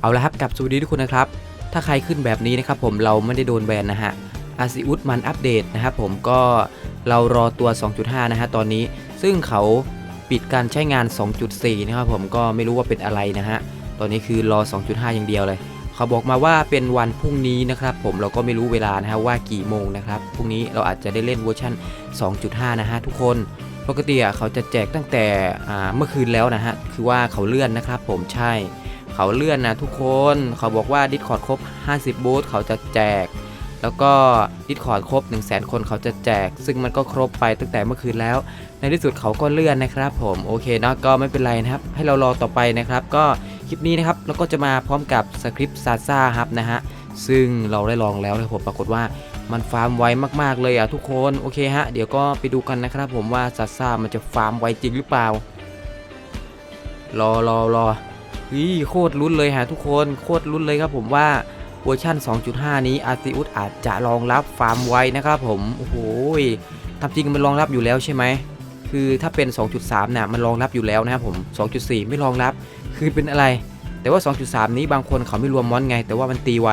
เอาละครับกับสวัสดีทุกคนนะครับ ถ้าใครขึ้นแบบนี้นะครับผมเราไม่ได้โดนแบนนะฮะอาซิอุสมันอัปเดตนะครับผมก็เรารอตัว 2.5 นะฮะตอนนี้ซึ่งเขาปิดการใช้งาน 2.4 นะครับผมก็ไม่รู้ว่าเป็นอะไรนะฮะตอนนี้คือรอ 2.5 อย่างเดียวเลย เขาบอกมาว่าเป็นวันพรุ่งนี้นะครับผมเราก็ไม่รู้เวลานะฮะว่ากี่โมงนะครับพรุ่งนี้เราอาจจะได้เล่นเวอร์ชัน2.5 นะฮะทุกคนปกติเขาจะแจกตั้งแต่เมื่อคืนแล้วนะฮะคือว่าเขาเลื่อนนะครับผมใช่ เขาเลื่อนนะทุกคนเขาบอกว่า Discord ครบ 50 บูธเขาจะแจก แล้วก็ Discord ครบ 1 0 0 0 0 0 คนเขาจะแจก ซึ่งมันก็ครบไปตั้งแต่เมื่อคืนแล้ว ในที่สุดเขาก็เลื่อนนะครับผมโอเคเนาะก็ไม่เป็นไรนะครับ ให้เรารอต่อไปนะครับ ก็คลิปนี้นะครับเราก็จะมาพร้อมกับสคริปต์ซาซ่าครับนะฮะซึ่งเราได้ลองแล้วนะผมปรากฏว่ามันฟาร์มไวมากๆเลยอะทุกคนโอเคฮะเดี๋ยวก็ไปดูกันนะครับผมว่าซาซ่ามันจะฟาร์มไวจริงหรือเปล่ารอรอรอ เฮ้ยโคตรลุ้นเลยฮะทุกคนโคตรลุ้นเลยครับผมว่าเวอร์ชัน2.5 นี้อาร์ติอุสอาจจะรองรับฟาร์มไวนะครับผมโอ้โหทำจริงมันรองรับอยู่แล้วใช่ไหมคือถ้าเป็น 2.3เนี่ยมันรองรับอยู่แล้วนะครับผม 2.4 ไม่รองรับคือเป็นอะไร แต่ว่า 2.3 นี้บางคนเขาไม่รวมมอนไง แต่ว่ามันตีไว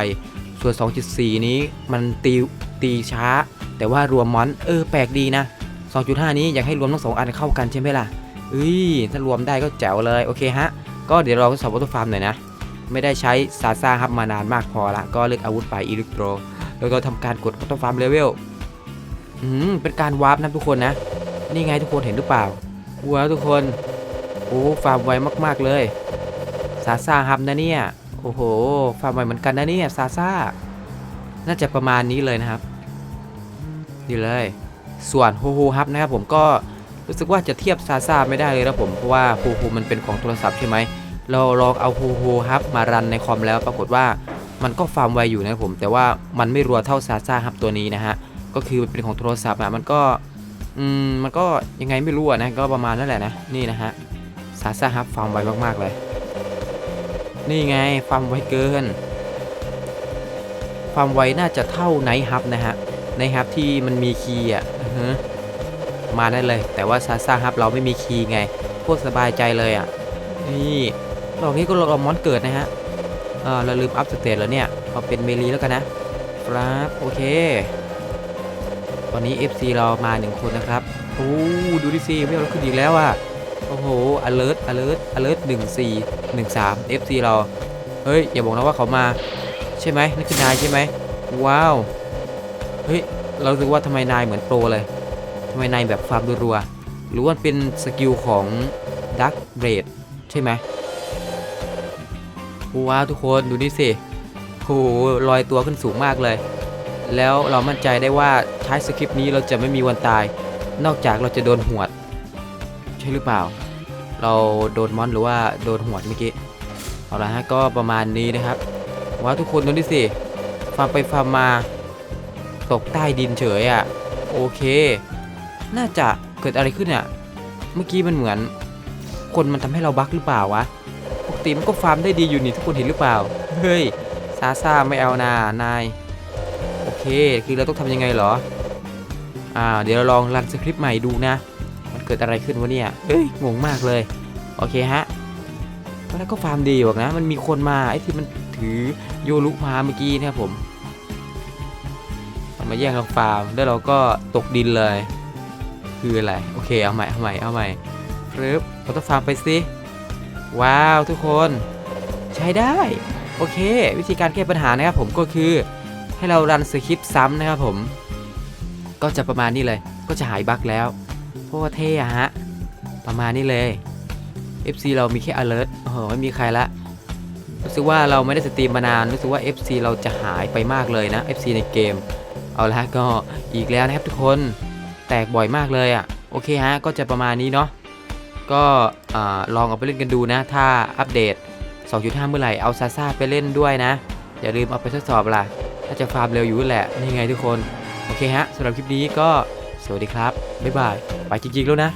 ส่วน 2.4 นี้มันตีตีช้า แต่ว่ารวมมอนเออแปลกดีนะ 2.5 นี้อยากให้รวมทั้งสองอันเข้ากันใช่ไหมล่ะเอ้ยถ้ารวมได้ก็แจ๋วเลยโอเคฮะ ก็เดี๋ยวเราทดสอบวัตถุฟาร์มหน่อยนะ ไม่ได้ใช้ซาซ่าครับมานานมากพอละ ก็เลือกอาวุธไปอิเล็กโทรแล้วก็ทำการกดวัตถุฟาร์มเลเวลอืมเป็นการวาร์ปนะทุกคนนะ นี่ไงทุกคนเห็นหรือเปล่าว้าวทุกคนโอ้ฟาร์มไวมากๆเลยซาซ่าครับนะเนี่ยโอ้โหฟาร์มไวเหมือนกันนะเนี่ยซาซ่าน่าจะประมาณนี้เลยนะครับดีเลย ส่วนโฮโฮฮับนะครับผมก็ รู้สึกว่าจะเทียบซาซาไม่ได้เลยนะผมเพราะว่าฮโฮมันเป็นของโทรศัพท์ใช่ไหมเราลองเอาฮโฮฮับมารันในคอมแล้วปรากฏว่ามันก็ฟาร์มไวอยู่นะครับผม แต่ว่ามันไม่รัวเท่าซาซาฮับตัวนี้นะฮะก็คือเป็นของโทรศัพท์อะมันก็อืมมันก็ยังไงไม่รู้นะก็ประมาณนั่นแหละนะนี่นะฮะซาซาฮับฟาร์มไวมากๆเลย นี่ไงฟาร์มไวเกินความไวน่าจะเท่าไนท์ฮับนะฮะไนท์ฮับที่มันมีคีย์อะ มาได้เลย แต่ว่าซาซ่าฮับเราไม่มีคีย์ไงโคตรสบายใจเลยอะ นี่ลองนี้ก็ลองมอนเกิดนะฮะเออเราลืมอัพสเตตแล้วเนี่ยเอาเป็นเมลีแล้วกันนะครับโอเค ตอนนี้ FC เรามาหนึ่งคนนะครับโอ้ดูดิสิไม่เอาเราขึ้นอีกแล้วอะโอ้โห alert alert alert 1 4 1 3 FC เรา เฮ้ย อย่าบอกนะว่าเขามา ใช่ไหมนั่นคือนายใช่ไหมว้าว เฮ้ย เรารู้สึกว่าทำไมนายเหมือนโปรเลย ไมนายแบบฟาร์มรัวๆหรือว่าเป็นสกิลของดักเบรดใช่ไหมว้าวทุกคนดูนี่สิโหลอยตัวขึ้นสูงมากเลย แล้วเรามั่นใจได้ว่าใช้สคริปต์นี้เราจะไม่มีวันตาย นอกจากเราจะโดนหวด ใช่หรือเปล่า เราโดนมอนหรือว่าโดนหวดเมื่อกี้เอาละฮะก็ประมาณนี้นะครับว้าวทุกคนดูดิสิฟาร์มไปฟาร์มมา ตกใต้ดินเฉยอะ่ะ โอเค น่าจะเกิดอะไรขึ้นอะ่ะเมื่อกี้มันเหมือน คนมันทำให้เราบั๊กหรือเปล่าวะปกติมันก็ฟาร์มได้ดีอยู่นี่ทุกคนเห็นหรือเปล่า เฮ้ยซาซาไม่เอานานาย โอเค คือเราต้องทำยังไงเหรอ อ่า เดี๋ยวเราลองรันสคริปต์ใหม่ดูนะ มันเกิดอะไรขึ้นวะเนี่ยเอ้ย งงมากเลย โอเคฮะตอนแรกก็ฟาร์มดีอยู่หรอกนะ มันมีคนมาไอ้ที่มันถือโยรุมาเมื่อกี้นะครับผม มันมาแย่งเราฟาร์ม แล้วเราก็ตกดินเลย คืออะไร โอเค เอาใหม่ เอาใหม่ เอาใหม่ปึ๊บเราต้องฟาร์มไปสิว้าวทุกคน ใช้ได้ โอเค วิธีการแก้ปัญหานะครับผมก็คือให้เรารันสคริปต์ซ้ำนะครับผม ก็จะประมาณนี้เลย ก็จะหายบั๊กแล้วเพราะว่าเท่อะฮะ ประมาณนี้เลย FC เรามีแค่ alert โอ้โหไม่มีใครละรู้สึกว่าเราไม่ได้สตรีมมานานรู้สึกว่า FC เราจะหายไปมากเลยนะ FC ในเกม เอาละก็อีกแล้วนะครับทุกคน แตกบ่อยมากเลยอะ่ะโอเคฮะก็จะประมาณนี้เนาะก็ลองเอาไปเล่นกันดูนะ ถ้าอัปเดต 2.5 เมื่อไหร่เอาซาซาไปเล่นด้วยนะ อย่าลืมเอาไปทดสอบล่ะ ถ้าจะฟาร์มเร็วอยู่แหละ นี่ไงทุกคน โอเคฮะสำหรับคลิปนี้ก็สวัสดีครับ บ๊ายบาย ไปจริงๆแล้วนะ